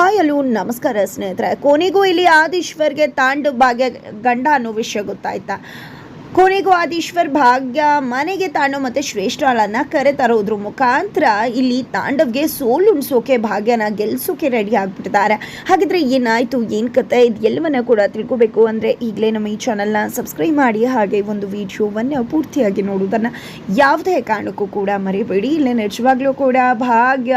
Hi ಅಲ್ಲೂ ನಮಸ್ಕಾರ ಸ್ನೇಹಿತರೆ. ಕೊನೆಗೂ ಇಲ್ಲಿ ಆದೀಶ್ವರ್ಗೆ ತಾಂಡು ಭಾಗ್ಯ ಗಂಡ ಅನ್ನೋ ವಿಷಯ ಗೊತ್ತಾಯ್ತಾ? ಕೊನೆಗೂ ಆದೀಶ್ವರ್ ಭಾಗ್ಯ ಮನೆಗೆ ತಾಂಡವ್ ಮತ್ತು ಕರೆ ತರೋದ್ರ ಮುಖಾಂತರ ಇಲ್ಲಿ ತಾಂಡವ್ಗೆ ಸೋಲುಣಿಸೋಕೆ ಭಾಗ್ಯನ ಗೆಲ್ಸೋಕೆ ರೆಡಿ ಆಗ್ಬಿಡ್ತಾರೆ ಹಾಗಿದ್ರೆ ಏನಾಯ್ತು, ಏನು ಕತೆ ಇದು ಎಲ್ಲವನ್ನ ಕೂಡ ತಿಳ್ಕೊಬೇಕು ಅಂದರೆ ಈಗಲೇ ನಮ್ಮ ಈ ಚಾನಲ್ನ ಸಬ್ಸ್ಕ್ರೈಬ್ ಮಾಡಿ, ಹಾಗೆ ಒಂದು ವಿಡಿಯೋವನ್ನು ಪೂರ್ತಿಯಾಗಿ ನೋಡೋದನ್ನು ಯಾವುದೇ ಕಾರಣಕ್ಕೂ ಕೂಡ ಮರಿಬೇಡಿ. ಇಲ್ಲೇ ನಿಜವಾಗ್ಲೂ ಕೂಡ ಭಾಗ್ಯ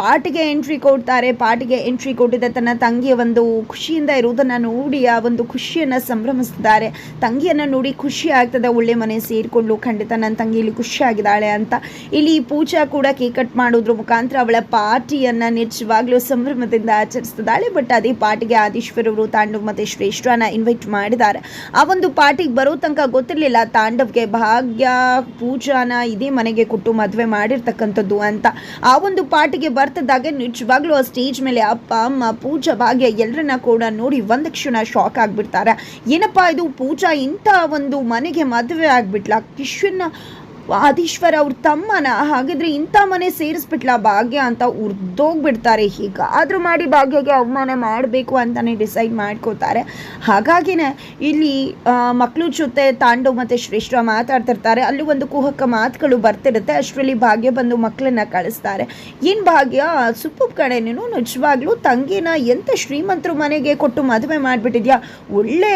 ಪಾಟಿಗೆ ಎಂಟ್ರಿ ಕೊಡ್ತಾರೆ. ಪಾಟಿಗೆ ಎಂಟ್ರಿ ಕೊಟ್ಟಿದ ತನ್ನ ತಂಗಿಯ ಒಂದು ಖುಷಿಯಿಂದ ಇರುವುದನ್ನು ನೋಡಿ, ಆ ಒಂದು ಖುಷಿಯನ್ನು ಸಂಭ್ರಮಿಸ್ತಿದ್ದಾರೆ. ತಂಗಿಯನ್ನು ನೋಡಿ ಖುಷಿ ಆಗ್ತದೆ ಒಳ್ಳೆ ಮನೆ ಸೇರಿಕೊಂಡು ಖಂಡಿತ ನನ್ನ ತಂಗಿ ಇಲ್ಲಿ ಖುಷಿಯಾಗಿದ್ದಾಳೆ ಅಂತ. ಇಲ್ಲಿ ಪೂಜಾ ಕೂಡ ಕೇಕ್ ಕಟ್ ಮಾಡೋದ್ರ ಮುಖಾಂತರ ಅವಳ ಪಾರ್ಟಿಯನ್ನು ನಿಜವಾಗ್ಲೂ ಸಂಭ್ರಮದಿಂದ ಆಚರಿಸ್ತಿದ್ದಾಳೆ. ಬಟ್ ಅದೇ ಪಾರ್ಟಿಗೆ ಆದೀಶ್ವರವರು ತಾಂಡವ್ ಮತ್ತು ಶ್ರೇಷ್ಠನ ಇನ್ವೈಟ್ ಮಾಡಿದ್ದಾರೆ. ಆ ಒಂದು ಪಾರ್ಟಿಗೆ ಬರೋ ತನಕ ಗೊತ್ತಿರಲಿಲ್ಲ ತಾಂಡವ್ಗೆ ಭಾಗ್ಯ ಪೂಜಾನ ಇದೇ ಮನೆಗೆ ಕೊಟ್ಟು ಮದುವೆ ಮಾಡಿರ್ತಕ್ಕಂಥದ್ದು ಅಂತ. ಆ ಒಂದು ಪಾರ್ಟಿಗೆ ಬರ್ತಿದ್ದಾಗ ನಿಜವಾಗ್ಲೂ ಆ ಸ್ಟೇಜ್ ಮೇಲೆ ಅಪ್ಪ, ಅಮ್ಮ, ಪೂಜಾ, ಭಾಗ್ಯ ಎಲ್ಲರನ್ನ ಕೂಡ ನೋಡಿ ಒಂದು ಕ್ಷಣ ಶಾಕ್ ಆಗಿಬಿಡ್ತಾರೆ. ಏನಪ್ಪ ಇದು ಪೂಜಾ ಒಂದು ಮನೆಗೆ ಮದುವೆ ಆಗ್ಬಿಟ್ಲ. ಕಿಶನ್ನ ಆದೀಶ್ವರ ಅವ್ರ ತಮ್ಮನ, ಹಾಗಿದ್ರೆ ಇಂಥ ಮನೆ ಸೇರಿಸ್ಬಿಟ್ಲ ಭಾಗ್ಯ ಅಂತ ಉರ್ದೋಗ್ಬಿಡ್ತಾರೆ ಆದರೂ ಮಾಡಿ ಭಾಗ್ಯಗೆ ಅವಮಾನ ಮಾಡಬೇಕು ಅಂತಲೇ ಡಿಸೈಡ್ ಮಾಡ್ಕೋತಾರೆ. ಹಾಗಾಗಿನೇ ಇಲ್ಲಿ ಮಕ್ಕಳು ಜೊತೆ ತಾಂಡು ಮತ್ತು ಶ್ರೇಷ್ಠ ಮಾತಾಡ್ತಿರ್ತಾರೆ. ಅಲ್ಲಿ ಒಂದು ಕುಹಕ ಮಾತುಗಳು ಬರ್ತಿರುತ್ತೆ. ಅಷ್ಟರಲ್ಲಿ ಭಾಗ್ಯ ಬಂದು ಮಕ್ಕಳನ್ನ ಕಳಿಸ್ತಾರೆ. ಏನು ಭಾಗ್ಯ? ಸುಪ್ಪು ಕಡೆ ನೀನು ನಿಜವಾಗ್ಲೂ ತಂಗಿನ ಎಂಥ ಶ್ರೀಮಂತರು ಮನೆಗೆ ಕೊಟ್ಟು ಮದುವೆ ಮಾಡಿಬಿಟ್ಟಿದ್ಯಾ? ಒಳ್ಳೆ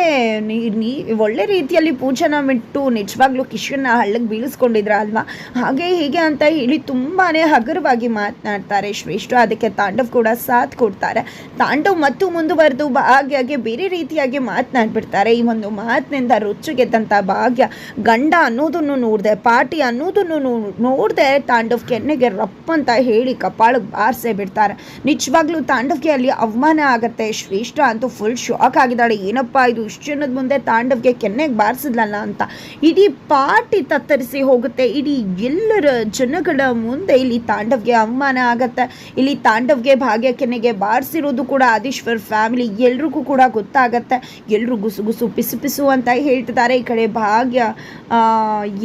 ನೀ ಒಳ್ಳೆ ರೀತಿಯಲ್ಲಿ ಪೂಜನ ಬಿಟ್ಟು ನಿಜವಾಗ್ಲೂ ಕಿಶನ್ನ ಹಳ್ಳಕ್ಕೆ ಬೀಳಿಸ್ಕೊಂಡಿದ್ರ ಅಲ್ವಾ? ಹಾಗೆ ಹೀಗೆ ಅಂತ ಹೇಳಿ ತುಂಬಾ ಹಗುರವಾಗಿ ಮಾತನಾಡ್ತಾರೆ. ಶ್ರೇಷ್ಠ ಅದಕ್ಕೆ ತಾಂಡವ್ ಕೂಡ ಸಾಥ್ ಕೊಡ್ತಾರೆ. ತಾಂಡವ್ ಮತ್ತು ಮುಂದುವರೆದು ಭಾಗ್ಯಗೆ ಬೇರೆ ರೀತಿಯಾಗಿ ಮಾತನಾಡ್ಬಿಡ್ತಾರೆ. ಈ ಒಂದು ಮಾತಿನಿಂದ ರುಚಿಗೆದ್ದಂಥ ಭಾಗ್ಯ, ಗಂಡ ಅನ್ನೋದನ್ನು ನೋಡಿದೆ ಪಾರ್ಟಿ ಅನ್ನೋದನ್ನು ನೋಡಿದೆ ತಾಂಡವ್ ಕೆನ್ನೆಗೆ ರಪ್ಪ ಅಂತ ಹೇಳಿ ಕಪಾಳಕ್ಕೆ ಬಾರಿಸೇ ಬಿಡ್ತಾರೆ. ನಿಜವಾಗ್ಲೂ ತಾಂಡವ್ಗೆ ಅಲ್ಲಿ ಅವಮಾನ ಆಗತ್ತೆ. ಶ್ರೇಷ್ಠ ಅಂತೂ ಫುಲ್ ಶಾಕ್ ಆಗಿದ್ದಾಳೆ. ಏನಪ್ಪ ಇದು? ಇಷ್ಟು ಜನದ ಮುಂದೆ ತಾಂಡವ್ಗೆ ಕೆನ್ನೆಗೆ ಬಾರಿಸಿದ್ಲಲ್ಲ ಅಂತ. ಇಡೀ ಪಾರ್ಟಿ ತತ್ತರಿಸಿ ಹೋಗುತ್ತೆ. ಇಡೀ ಎಲ್ಲರ ಜನಗಳ ಮುಂದೆ ಇಲ್ಲಿ ತಾಂಡವ್ಗೆ ಅವಮಾನ ಆಗುತ್ತೆ. ಇಲ್ಲಿ ತಾಂಡವ್ಗೆ ಭಾಗ್ಯ ಕೆನೆಗೆ ಬಾರಿಸಿರೋದು ಕೂಡ ಆದೀಶ್ವರ್ ಫ್ಯಾಮಿಲಿ ಎಲ್ರಿಗೂ ಕೂಡ ಗೊತ್ತಾಗತ್ತೆ. ಎಲ್ಲರೂ ಗುಸು ಗುಸು ಪಿಸು ಪಿಸು ಅಂತ ಹೇಳ್ತಿದ್ದಾರೆ. ಈ ಕಡೆ ಭಾಗ್ಯ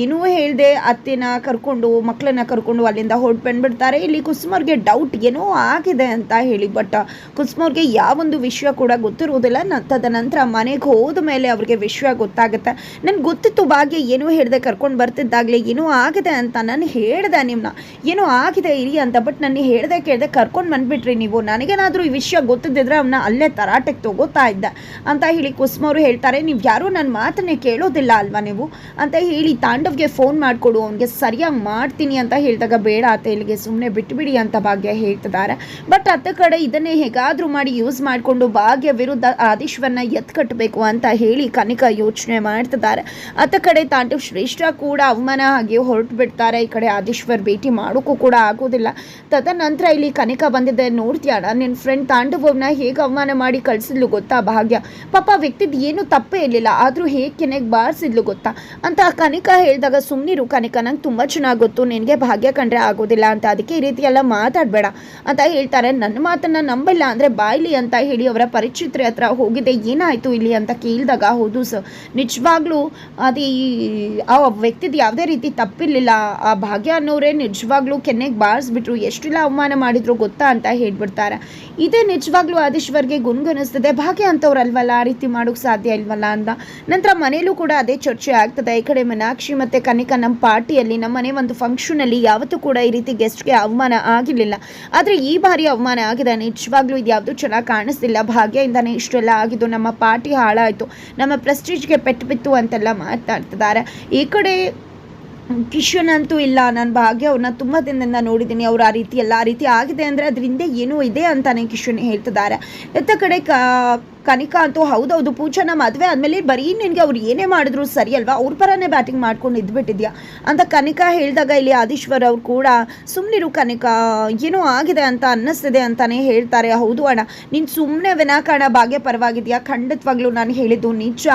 ಏನೂ ಹೇಳಿದೆ ಅತ್ತೆನ ಕರ್ಕೊಂಡು ಮಕ್ಕಳನ್ನ ಕರ್ಕೊಂಡು ಅಲ್ಲಿಂದ ಹೊರಟು ಬಂದ್ಬಿಡ್ತಾರೆ. ಇಲ್ಲಿ ಕುಸುಮರ್ಗೆ ಡೌಟ್ ಏನೋ ಆಗಿದೆ ಅಂತ ಹೇಳಿ ಬಟ್ ಕುಸುಮರ್ಗೆ ಯಾವೊಂದು ವಿಷಯ ಕೂಡ ಗೊತ್ತಿರುವುದಿಲ್ಲ. ತದನಂತರ ಮನೆಗೆ ಹೋದ ಮೇಲೆ ಅವ್ರಿಗೆ ವಿಷಯ ಗೊತ್ತಾಗುತ್ತೆ. ನನ್ಗೆ ಗೊತ್ತಿತ್ತು ಭಾಗ್ಯ ಏನೂ ಹೇಳ್ದೆ ಕರ್ಕೊಂಡು ಬರ್ತಿದ್ದಾಗಲೇ ಏನೋ ಆಗಿದೆ ಅಂತ ನಾನು ಹೇಳ್ದೆ ನಿಮ್ಮನ್ನ ಏನೋ ಆಗಿದೆ ಇರಿ ಅಂತ ಬಟ್ ನಾನು ಹೇಳ್ದೆ ಕೇಳ್ದೆ ಕರ್ಕೊಂಡು ಬಂದುಬಿಟ್ರಿ ನೀವು. ನನಗೇನಾದರೂ ಈ ವಿಷಯ ಗೊತ್ತಿದ್ದಿದ್ರೆ ಅವನ್ನ ಅಲ್ಲೇ ತರಾಟೆಗೆ ತಗೋತಾ ಇದ್ದೆ ಅಂತ ಹೇಳಿ ಕುಸುಮವರು ಹೇಳ್ತಾರೆ, ನೀವು ಯಾರೂ ನನ್ನ ಮಾತನ್ನೇ ಕೇಳೋದಿಲ್ಲ ಅಲ್ವಾ ನೀವು? ಅಂತ ಹೇಳಿ ತಾಂಡವ್ಗೆ ಫೋನ್ ಮಾಡಿಕೊಡು, ಅವನಿಗೆ ಸರಿಯಾಗಿ ಮಾಡ್ತೀನಿ ಅಂತ ಹೇಳಿದಾಗ ಬೇಡ ಆತ ಇಲ್ಲಿಗೆ ಸುಮ್ಮನೆ ಬಿಟ್ಬಿಡಿ ಅಂತ ಭಾಗ್ಯ ಹೇಳ್ತಿದ್ದಾರೆ ಬಟ್ ಅತ್ತ ಕಡೆ ಇದನ್ನೇ ಹೇಗಾದರೂ ಮಾಡಿ ಯೂಸ್ ಮಾಡಿಕೊಂಡು ಭಾಗ್ಯ ವಿರುದ್ಧ ಆದೀಶ್ವರನ ಎತ್ತು ಕಟ್ಟಬೇಕು ಅಂತ ಹೇಳಿ ಕನಿಕ ಯೋಚನೆ ಮಾಡ್ತಿದ್ದಾರೆ ಅತ್ತ ಕಡೆ ತಾಂಡವ್ ಶ್ರೇಷ್ಠ ಕೂಡ ಅವಮಾನ ಆಗಿ ಹೊರಟು ಬಿಡ್ತಾರೆ ಈ ಕಡೆ ಆದೀಶ್ವರ್ ಭೇಟಿ ಮಾಡೋಕ್ಕೂ ಕೂಡ ಆಗೋದಿಲ್ಲ. ತದನಂತರ ಇಲ್ಲಿ ಕನಿಕ ಬಂದಿದೆ. ನೋಡ್ತೀಯಾಣ ನಿನ್ನ ಫ್ರೆಂಡ್ ತಾಂಡವನ್ನ ಹೇಗೆ ಅವಮಾನ ಮಾಡಿ ಕಳಿಸಿದ್ಲು ಗೊತ್ತಾ ಭಾಗ್ಯ? ಪಾಪ ವ್ಯಕ್ತಿದ್ ಏನು ತಪ್ಪೇ ಇರಲಿಲ್ಲ. ಆದರೂ ಹೇಗೆ ಕೆನೆಗೆ ಬಾರಿಸಿದ್ಲು ಗೊತ್ತಾ? ಅಂತ ಕನಿಕ ಹೇಳಿದಾಗ ಸುಮ್ಮನಿರು ಕನಿಕ. ನಂಗೆ ತುಂಬ ಚೆನ್ನಾಗಿ ಗೊತ್ತು. ನಿನಗೆ ಭಾಗ್ಯ ಕಂಡ್ರೆ ಆಗೋದಿಲ್ಲ ಅಂತ. ಅದಕ್ಕೆ ಈ ರೀತಿ ಎಲ್ಲ ಮಾತಾಡಬೇಡ ಅಂತ ಹೇಳ್ತಾರೆ. ನನ್ನ ಮಾತನ್ನು ನಂಬಲ್ಲ ಅಂದರೆ ಬಾಯ್ಲಿ ಅಂತ ಹೇಳಿ ಅವರ ಪರಿಚಿತ್ರೆ ಹತ್ರ ಹೋಗಿದೆ. ಏನಾಯಿತು ಇಲ್ಲಿ ಅಂತ ಕೇಳಿದಾಗ ಹೌದು ಸರ್. ನಿಜವಾಗ್ಲೂ ಅದೇ ಆ ವ್ಯಕ್ತಿದ್ ಯಾವುದೇ ರೀತಿ ತಪ್ಪಿರಲಿಲ್ಲ. ಆ ಭಾಗ್ಯ ಅನ್ನೋರೇ ನಿಜವಾಗ್ಲೂ ಕೆನ್ನೆಗೆ ಬಾರಿಸ್ಬಿಟ್ರು. ಎಷ್ಟೆಲ್ಲ ಅವಮಾನ ಮಾಡಿದ್ರು ಗೊತ್ತಾ ಅಂತ ಹೇಳ್ಬಿಡ್ತಾರೆ. ಇದೇ ನಿಜವಾಗ್ಲೂ ಆದೀಶ್ವರ್ಗೆ ಗುನ್ಗುನಿಸ್ತದೆ. ಭಾಗ್ಯ ಅಂತವ್ರಲ್ವಲ್ಲ? ಆ ರೀತಿ ಮಾಡೋಕೆ ಸಾಧ್ಯ ಇಲ್ವಲ್ಲ ಅಂತ ನಂತರ ಮನೇಲೂ ಕೂಡ ಅದೇ ಚರ್ಚೆ ಆಗ್ತದೆ. ಈ ಕಡೆ ಮೀನಾಕ್ಷಿ ಮತ್ತು ಕನಿಕ ನಮ್ಮ ಪಾರ್ಟಿಯಲ್ಲಿ ನಮ್ಮ ಮನೆ ಒಂದು ಫಂಕ್ಷನಲ್ಲಿ ಯಾವತ್ತೂ ಕೂಡ ಈ ರೀತಿ ಗೆಸ್ಟ್ಗೆ ಅವಮಾನ ಆಗಿರಲಿಲ್ಲ. ಆದರೆ ಈ ಬಾರಿ ಅವಮಾನ ಆಗಿದೆ. ನಿಜವಾಗ್ಲೂ ಇದು ಯಾವುದೂ ಚೆನ್ನಾಗಿ ಕಾಣಿಸ್ತಿಲ್ಲ. ಭಾಗ್ಯದಿಂದನೇ ಇಷ್ಟೆಲ್ಲ ಆಗಿದ್ದು ನಮ್ಮ ಪಾರ್ಟಿ ಹಾಳಾಯಿತು. ನಮ್ಮ ಪ್ರೆಸ್ಟೀಜ್ಗೆ ಪೆಟ್ಟು ಬಿತ್ತು ಅಂತೆಲ್ಲ ಮಾತಾಡ್ತಿದ್ದಾರೆ. ಈ ಕಡೆ ಕಿಶನ್ ಇಲ್ಲ. ನಾನು ಭಾಗ್ಯ ಅವ್ರನ್ನ ತುಂಬ ದಿನದಿಂದ ನೋಡಿದ್ದೀನಿ ಅವ್ರು ಆ ರೀತಿ ಎಲ್ಲ, ಆ ರೀತಿ ಆಗಿದೆ ಅಂದರೆ ಅದರಿಂದ ಏನೂ ಇದೆ ಅಂತಾನೆ ಕಿಶನ್ ಹೇಳ್ತಿದ್ದಾರೆ. ಎತ್ತ ಕಡೆ ಕ ಕನಿಕಾ ಅಂತೂ ಹೌದೌದು, ಪೂಜನ ಮದುವೆ ಆದಮೇಲೆ ಬರೀ ನಿನಗೆ ಅವ್ರು ಏನೇ ಮಾಡಿದ್ರು ಸರಿ ಅಲ್ವಾ? ಅವ್ರ ಪರನೇ ಬ್ಯಾಟಿಂಗ್ ಮಾಡ್ಕೊಂಡು ಇದ್ಬಿಟ್ಟಿದ್ಯಾ? ಅಂತ ಕನಿಕಾ ಹೇಳಿದಾಗ ಇಲ್ಲಿ ಆದೀಶ್ವರ್ ಅವ್ರು ಕೂಡ ಸುಮ್ಮನಿರು ಕನಿಕಾ, ಏನೋ ಆಗಿದೆ ಅಂತ ಅನ್ನಿಸ್ತಿದೆ ಅಂತಾನೆ ಹೇಳ್ತಾರೆ. ಹೌದು ಅಣ್ಣ, ನೀನು ಸುಮ್ಮನೆ ವಿನಾಕಾರಣ ಭಾಗ್ಯ ಪರವಾಗಿದೆಯಾ? ಖಂಡಿತವಾಗ್ಲೂ ನಾನು ಹೇಳಿದ್ದು ನಿಜ,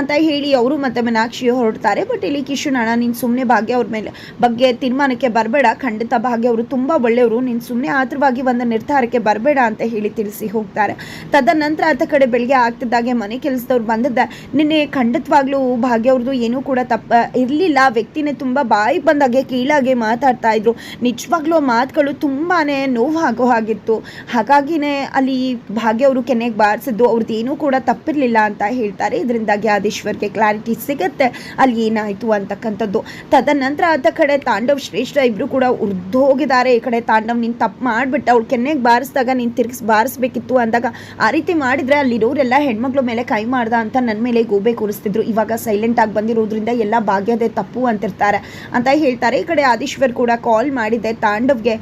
ಅಂತ ಹೇಳಿ ಅವರು ಮತ್ತು ಮೀನಾಕ್ಷಿ ಹೊರಡ್ತಾರೆ. ಬಟ್ ಇಲ್ಲಿ ಕಿಶನ್ ಅಣ್ಣ, ನೀನು ಸುಮ್ಮನೆ ಭಾಗ್ಯ ಅವ್ರ ಮೇಲೆ, ಬಗ್ಗೆ ತೀರ್ಮಾನಕ್ಕೆ ಬರಬೇಡ. ಖಂಡಿತ ಭಾಗ್ಯ ಅವರು ತುಂಬ ಒಳ್ಳೆಯವರು. ನೀನು ಸುಮ್ಮನೆ ಆತರವಾಗಿ ಒಂದು ನಿರ್ಧಾರಕ್ಕೆ ಬರಬೇಡ ಅಂತ ಹೇಳಿ ತಿಳಿಸಿ ಹೋಗ್ತಾರೆ. ತದನಂತರ ಆತ ಕಡೆ ಬೆಳಿಗ್ಗೆ ಆಗ್ತಿದ್ದಾಗೆ ಮನೆ ಕೆಲಸದವ್ರು ಬಂದಿದ್ದ, ನಿನ್ನೆ ಖಂಡಿತವಾಗ್ಲೂ ಭಾಗ್ಯ ಅವ್ರದ್ದು ಏನೂ ಕೂಡ ತಪ್ಪ ಇರಲಿಲ್ಲ. ವ್ಯಕ್ತಿನೇ ತುಂಬ ಬಾಯಿ ಬಂದಾಗೆ, ಕೀಳಾಗೆ ಮಾತಾಡ್ತಾ ಇದ್ರು. ನಿಜವಾಗ್ಲೂ ಮಾತುಗಳು ತುಂಬಾ ನೋವಾಗೋ ಹಾಗಿತ್ತು. ಹಾಗಾಗಿನೇ ಅಲ್ಲಿ ಭಾಗ್ಯ ಅವರು ಕೆನೆಗೆ ಬಾರಿಸಿದ್ದು, ಅವ್ರದ್ದು ಏನೂ ಕೂಡ ತಪ್ಪಿರಲಿಲ್ಲ ಅಂತ ಹೇಳ್ತಾರೆ. ಇದರಿಂದಾಗಿ ಆದೀಶ್ವರ್ಗೆ ಕ್ಲಾರಿಟಿ ಸಿಗುತ್ತೆ, ಅಲ್ಲಿ ಏನಾಯಿತು ಅಂತಕ್ಕಂಥದ್ದು. ತದನಂತರ ಆದ ಕಡೆ ತಾಂಡವ್ ಶ್ರೇಷ್ಠ ಇಬ್ಬರು ಕೂಡ ಉರ್ದೋಗಿದ್ದಾರೆ. ಈ ಕಡೆ ತಾಂಡವ್ ನೀನು ತಪ್ಪು ಮಾಡಿಬಿಟ್ಟ, ಅವ್ಳು ಕೆನ್ನೆಗೆ ಬಾರಿಸಿದಾಗ ನೀನು ತಿರ್ಗಿಸಿ, ಬಾರಿಸ್ಬೇಕಿತ್ತು ಅಂದಾಗ ಆ ರೀತಿ ಮಾಡಿದರೆ ಅಲ್ಲಿರೋರೆಲ್ಲ ಹೆಣ್ಮಕ್ಳ ಮೇಲೆ ಕೈ ಮಾಡ್ದ ಅಂತ ನನ್ನ ಮೇಲೆ ಗೋಬೆ ಕೂರಿಸ್ತಿದ್ರು. ಇವಾಗ ಸೈಲೆಂಟ್ ಆಗಿ ಬಂದಿರೋದ್ರಿಂದ ಎಲ್ಲ ಭಾಗ್ಯದೆ ತಪ್ಪು ಅಂತಿರ್ತಾರೆ. ಅಂತ ಹೇಳ್ತಾರೆ. ಈ ಕಡೆ ಆದೀಶ್ವರ್ ಕೂಡ ಕಾಲ್ ಮಾಡಿದ್ದೆ. ತಾಂಡವ್ಗೆ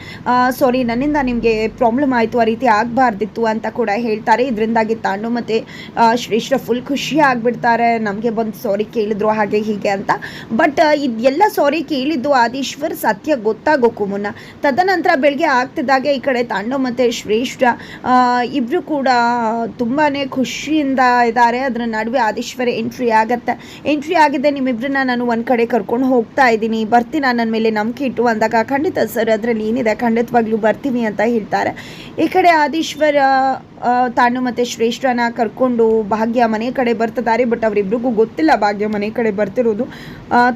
ಸಾರಿ ನನ್ನಿಂದ ನಿಮಗೆ ಪ್ರಾಬ್ಲಮ್ ಆಯಿತು. ಆ ರೀತಿ ಆಗಬಾರ್ದಿತ್ತು ಅಂತ ಕೂಡ ಹೇಳ್ತಾರೆ. ಇದರಿಂದಾಗಿ ತಾಂಡವ್ ಮತ್ತು ಶ್ರೇಷ್ಠ ಫುಲ್ ಖುಷಿ ಆಗಿಬಿಡ್ತಾರೆ. ನಮಗೆ ಬಂದು ಸಾರಿ ಕೇಳಿದ್ರು ಹಾಗೆ ಹೀಗೆ ಅಂತ. ಬಟ್ ಇದೆಲ್ಲ ಸಾರಿ ಕೇಳಿದ್ದು ಆದೀಶ್ವರ್ ಸತ್ಯ ಗೊತ್ತಾಗೋಕು ಮುನ್ನ ತದನಂತರ ಬೆಳಗ್ಗೆ ಆಗ್ತಿದ್ದಾಗೆ ಈ ಕಡೆ ತಾಂಡವ್ ಮತ್ತು ಶ್ರೇಷ್ಠ ಇಬ್ಬರು ಕೂಡ ತುಂಬಾ ಖುಷಿಯಿಂದ ಇದ್ದಾರೆ. ಅದರ ನಡುವೆ ಆದೀಶ್ವರ ಎಂಟ್ರಿ ಆಗತ್ತೆ. ಎಂಟ್ರಿ ಆಗಿದೆ. ನಿಮ್ಮಿಬ್ಬರನ್ನ ನಾನು ಒಂದು ಕಡೆ ಕರ್ಕೊಂಡು ಹೋಗ್ತಾ ಇದ್ದೀನಿ. ಬರ್ತೀನಿ. ನನ್ನ ಮೇಲೆ ನಂಬಿಕೆ ಇಟ್ಟು ಅಂದಾಗ ಖಂಡಿತ ಸರ್, ಅದರಲ್ಲಿ ಏನಿದೆ? ಖಂಡಿತವಾಗ್ಲೂ ಬರ್ತೀನಿ ಅಂತ ಹೇಳ್ತಾರೆ. ಈ ಕಡೆ ಆದೀಶ್ವರ ತಾನು ಮತ್ತು ಶ್ರೇಷ್ಠನ ಕರ್ಕೊಂಡು ಭಾಗ್ಯ ಮನೆ ಕಡೆ ಬರ್ತಿದ್ದಾರೆ. ಬಟ್ ಅವರಿಬ್ರಿಗೂ ಗೊತ್ತಿಲ್ಲ ಭಾಗ್ಯ ಮನೆ ಕಡೆ ಬರ್ತಿರೋದು.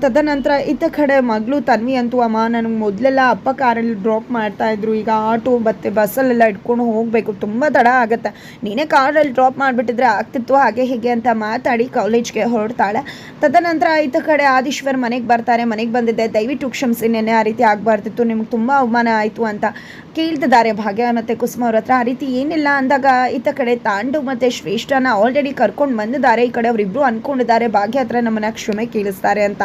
ತದನಂತರ ಇತ್ತ ಕಡೆ ಮಗಳು ತನ್ವಿ ಅಂತೂ ಅಮ್ಮ ನನಗೆ ಮೊದಲೆಲ್ಲ ಅಪ್ಪ ಕಾರಲ್ಲಿ ಡ್ರಾಪ್ ಮಾಡ್ತಾ ಇದ್ರು. ಈಗ ಆಟೋ ಮತ್ತು ಬಸ್ಸಲ್ಲೆಲ್ಲ ಇಟ್ಕೊಂಡು ಹೋಗಬೇಕು. ತುಂಬ ತಡ ಆಗುತ್ತೆ. ನೀನೇ ಕಾರಲ್ಲಿ ಡ್ರಾಪ್ ಮಾಡಿಬಿಟ್ಟಿದ್ರೆ ಆಗ್ತಿತ್ತು. ಹಾಗೆ ಹೀಗೆ ಅಂತ ಮಾತಾಡಿ ಕಾಲೇಜ್ಗೆ ಹೊರಡ್ತಾಳೆ. ತದನಂತರ ಇತ್ತ ಕಡೆ ಆದೀಶ್ವರ್ ಮನೆಗೆ ಬರ್ತಾರೆ. ಮನೆಗೆ ಬಂದಿದ್ದೆ. ದಯವಿಟ್ಟು ಕ್ಷಮಿಸಿ ನೆನೆ ಆ ರೀತಿ ಆಗಬಾರ್ದಿತ್ತು. ನಿಮ್ಗೆ ತುಂಬ ಅವಮಾನ ಆಯಿತು ಅಂತ ಕೇಳ್ತಿದ್ದಾರೆ ಭಾಗ್ಯ ಮತ್ತು ಕುಸುಮ ಅವ್ರ ಹತ್ರ. ಆ ರೀತಿ ಏನಿಲ್ಲ ಅಂದಾಗ ಈತ ಕಡೆ ತಾಂಡು ಮತ್ತು ಶ್ರೇಷ್ಠನ ಆಲ್ರೆಡಿ ಕರ್ಕೊಂಡು ಬಂದಿದ್ದಾರೆ. ಈ ಕಡೆ ಅವರಿಬ್ಬರು ಅಂದ್ಕೊಂಡಿದ್ದಾರೆ ಭಾಗ್ಯ ಹತ್ರ ನಮ್ಮನ್ನ ಕ್ಷಮೆ ಕೇಳಿಸ್ತಾರೆ ಅಂತ.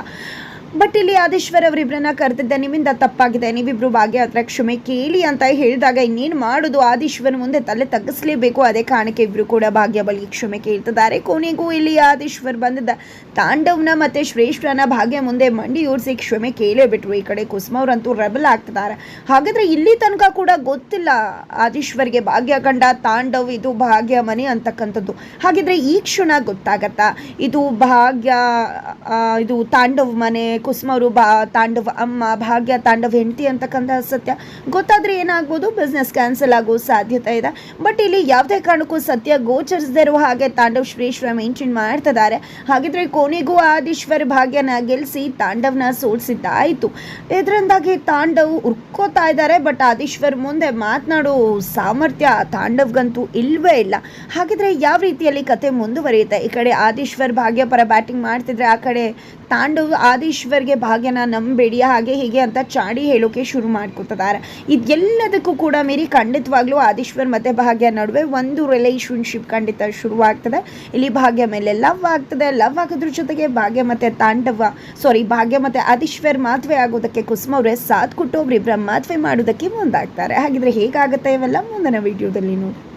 ಬಟ್ ಇಲ್ಲಿ ಆದೀಶ್ವರ್ ಅವರಿಬ್ಬರನ್ನ ಕರೆದಿದ್ದೆ ನಿಮ್ಮಿಂದ ತಪ್ಪಾಗಿದೆ. ನೀವಿಬ್ರು ಭಾಗ್ಯ ಹತ್ರ ಕ್ಷಮೆ ಕೇಳಿ ಅಂತ ಹೇಳಿದಾಗ ಇನ್ನೇನು ಮಾಡೋದು? ಆದೀಶ್ವರ್ ಮುಂದೆ ತಲೆ ತಗ್ಗಿಸ್ಲೇಬೇಕು. ಅದೇ ಕಾರಣಕ್ಕೆ ಇಬ್ರು ಕೂಡ ಭಾಗ್ಯ ಬಳಿ ಕ್ಷಮೆ ಕೇಳ್ತಿದ್ದಾರೆ. ಕೊನೆಗೂ ಇಲ್ಲಿ ಆದೀಶ್ವರ್ ಬಂದಿದ್ದ ತಾಂಡವ್ನ ಮತ್ತೆ ಶ್ರೇಷ್ಠನ ಭಾಗ್ಯ ಮುಂದೆ ಮಂಡಿ ಓಡಿಸಿ ಕ್ಷಮೆ ಕೇಳೇ ಬಿಟ್ರು. ಈ ಕಡೆ ಕುಸುಮ ಅವ್ರಂತೂ ರೆಬಲ್ ಆಗ್ತಿದ್ದಾರೆ. ಹಾಗಾದ್ರೆ ಇಲ್ಲಿ ತನಕ ಕೂಡ ಗೊತ್ತಿಲ್ಲ ಆದೀಶ್ವರ್ಗೆ ಭಾಗ್ಯ ಕಂಡ ತಾಂಡವ್ ಇದು ಭಾಗ್ಯ ಮನೆ ಅಂತಕ್ಕಂಥದ್ದು. ಹಾಗಿದ್ರೆ ಈ ಕ್ಷಣ ಗೊತ್ತಾಗತ್ತಾ? ಇದು ಭಾಗ್ಯ ಇದು ತಾಂಡವ್ ಮನೆ ಕುಸುಮ ಅವರು ಬಾ ತಾಂಡವ ಅಮ್ಮ, ಭಾಗ್ಯ, ತಾಂಡವ ಹೆಂಡತಿ ಅಂತಕ್ಕಂಥ ಸತ್ಯ. ಗೊತ್ತಾದ್ರೆ ಏನಾಗ್ಬೋದು ಬಿಸ್ನೆಸ್ ಕ್ಯಾನ್ಸಲ್ ಆಗೋ ಸಾಧ್ಯತೆ ಇದೆ. ಬಟ್ ಇಲ್ಲಿ ಯಾವುದೇ ಕಾರಣಕ್ಕೂ ಸತ್ಯ ಗೋಚರಿಸದೇ ಇರುವ ಹಾಗೆ ತಾಂಡವ್ ಶ್ರೀಶ್ವರ ಮೇಂಟೈನ್ ಮಾಡ್ತಿದ್ದಾರೆ. ಹಾಗಿದ್ರೆ ಕೊನೆಗೂ ಆದೀಶ್ವರ್ ಭಾಗ್ಯನ ಗೆಲ್ಲಿಸಿ ತಾಂಡವನ ಸೋಲಿಸಿದ್ದಾಯಿತು. ಇದರಿಂದಾಗಿ ತಾಂಡವ್ ಉರ್ಕೋತಾ ಇದ್ದಾರೆ ಬಟ್ ಆದೀಶ್ವರ್ ಮುಂದೆ ಮಾತನಾಡೋ ಸಾಮರ್ಥ್ಯ ತಾಂಡವ್ಗಂತೂ ಇಲ್ವೇ ಇಲ್ಲ. ಹಾಗಿದ್ರೆ ಯಾವ ರೀತಿಯಲ್ಲಿ ಕತೆ ಮುಂದುವರಿಯುತ್ತೆ? ಈ ಕಡೆ ಆದೀಶ್ವರ್ ಭಾಗ್ಯ ಪರ ಬ್ಯಾಟಿಂಗ್ ಮಾಡ್ತಿದ್ರೆ, ಆ ಕಡೆ ತಾಂಡವ್ ಆದೀಶ್ವರ್ಗೆ ಭಾಗ್ಯನ ನಂಬೇಡಿ, ಹಾಗೆ ಹೀಗೆ ಅಂತ ಚಾಡಿ ಹೇಳೋಕೆ ಶುರು ಮಾಡ್ಕೊತಿದ್ದಾರೆ. ಇದೆಲ್ಲದಕ್ಕೂ ಕೂಡ ಮೀರಿ ಖಂಡಿತವಾಗ್ಲೂ ಆದೀಶ್ವರ್ ಮತ್ತು ಭಾಗ್ಯ ನಡುವೆ ಒಂದು ರಿಲೇಶನ್ಶಿಪ್ ಖಂಡಿತ ಶುರುವಾಗ್ತದೆ. ಇಲ್ಲಿ ಭಾಗ್ಯ ಮೇಲೆ ಲವ್ ಆಗ್ತದೆ. ಲವ್ ಆಗೋದ್ರ ಜೊತೆಗೆ ಭಾಗ್ಯ ಮತ್ತು ತಾಂಡವ ಸಾರಿ ಭಾಗ್ಯ ಮತ್ತು ಆದೀಶ್ವರ್ ಮದುವೆ ಆಗೋದಕ್ಕೆ ಕುಸುಮ ಅವರೇ ಸಾಥ್ ಕೊಟ್ಟು ಒಬ್ರಿಬ್ಬರ ಮದುವೆ ಮಾಡೋದಕ್ಕೆ ಮುಂದಾಗ್ತಾರೆ. ಹಾಗಿದ್ರೆ ಹೇಗಾಗುತ್ತೆ ಇವೆಲ್ಲ ಮುಂದಿನ ವಿಡಿಯೋದಲ್ಲಿ ನೋಡಿ